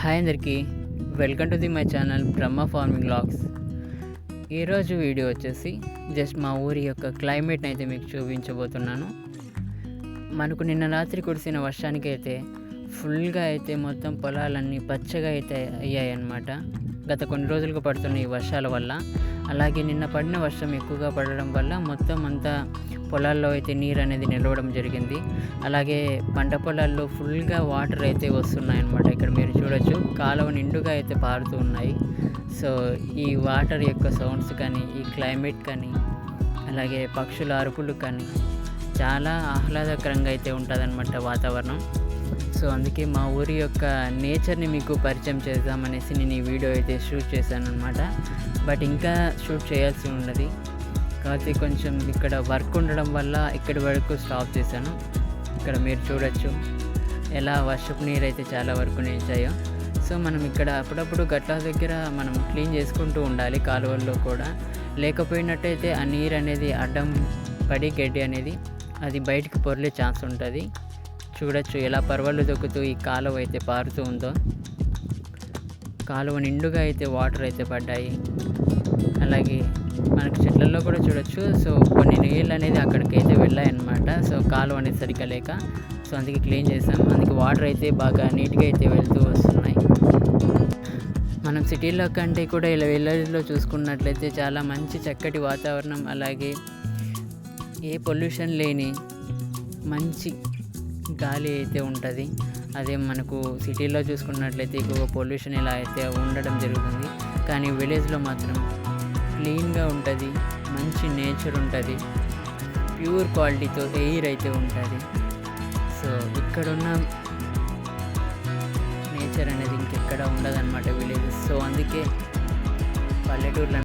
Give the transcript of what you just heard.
Hi అందరికీ. Welcome to the my channel Brahma farming logs. ఈరోజు video వచ్చేసి just మా ఊరి యొక్క క్లైమేట్ని అయితే మీకు చూపించబోతున్నాను. మనకు నిన్న రాత్రి కురిసిన వర్షానికి అయితే ఫుల్గా అయితే మొత్తం పొలాలన్నీ పచ్చగా అయితే అయ్యాయన్నమాట. గత కొన్ని రోజులుగా పడుతున్న ఈ వర్షాల వల్ల అలాగే నిన్న పడిన వర్షం ఎక్కువగా పడడం వల్ల మొత్తం అంతా పొలాల్లో అయితే నీరు అనేది నిలవడం జరిగింది. అలాగే పంట పొలాల్లో ఫుల్గా వాటర్ అయితే వస్తున్నాయన్నమాట ఇక్కడ మీరు చూడొచ్చు. కాలువ నిండుగా అయితే పారుతూ ఉన్నాయి. సో ఈ వాటర్ యొక్క సౌండ్స్ కానీ ఈ క్లైమేట్ కానీ అలాగే పక్షుల అరుపులు కానీ చాలా ఆహ్లాదకరంగా అయితే ఉంటుందన్నమాట వాతావరణం. సో అందుకే మా ఊరి యొక్క నేచర్ని మీకు పరిచయం చేద్దామనేసి నేను ఈ వీడియో అయితే షూట్ చేశాను అనమాట బట్ ఇంకా షూట్ చేయాల్సి ఉన్నది. కాకపోతే కొంచెం ఇక్కడ వర్క్ ఉండడం వల్ల ఇక్కడి వరకు స్టాప్ చేశాను. ఇక్కడ మీరు చూడొచ్చు ఎలా వర్షపు నీరు అయితే చాలా వరకు నిలిచాయో. సో మనం ఇక్కడ అప్పుడప్పుడు గట్ల దగ్గర మనం క్లీన్ చేసుకుంటూ ఉండాలి కాలువల్లో కూడా. లేకపోయినట్టయితే ఆ నీరు అనేది అడ్డం పడి గడ్డి అనేది అది బయటికి పొరలే ఛాన్స్ ఉంటుంది. చూడొచ్చు ఎలా పర్వాలు దొక్కుతూ ఈ కాలువ అయితే పారుతూ ఉందో. కాలువ నిండుగా అయితే వాటర్ అయితే పడ్డాయి. అలాగే మనకు చెట్లలో కూడా చూడొచ్చు. సో కొన్ని నీళ్ళు అనేది అక్కడికి అయితే వెళ్ళాయన్నమాట. సో కాలువ అనేది సరిగ్గా లేక సో అందుకే క్లీన్ చేసాం అందుకే వాటర్ అయితే బాగా నీట్గా అయితే వెళ్తూ వస్తున్నాయి. మనం సిటీలో కంటే కూడా ఇలా విలేజ్లో చూసుకున్నట్లయితే చాలా మంచి చక్కటి వాతావరణం. అలాగే ఏ పొల్యూషన్ లేని మంచి గాలి అయితే ఉంటుంది. అదే మనకు సిటీలో చూసుకున్నట్లయితే ఎక్కువగా పొల్యూషన్ ఇలా అయితే ఉండడం జరుగుతుంది. కానీ విలేజ్లో మాత్రం క్లీన్గా ఉంటుంది మంచి నేచర్ ఉంటుంది ప్యూర్ క్వాలిటీతో ఎయిర్ అయితే ఉంటుంది. సో ఇక్కడున్న నేచర్ అనేది ఇంకెక్కడ ఉండదన్నమాట విలేజెస్. సో అందుకే పల్లెటూర్లు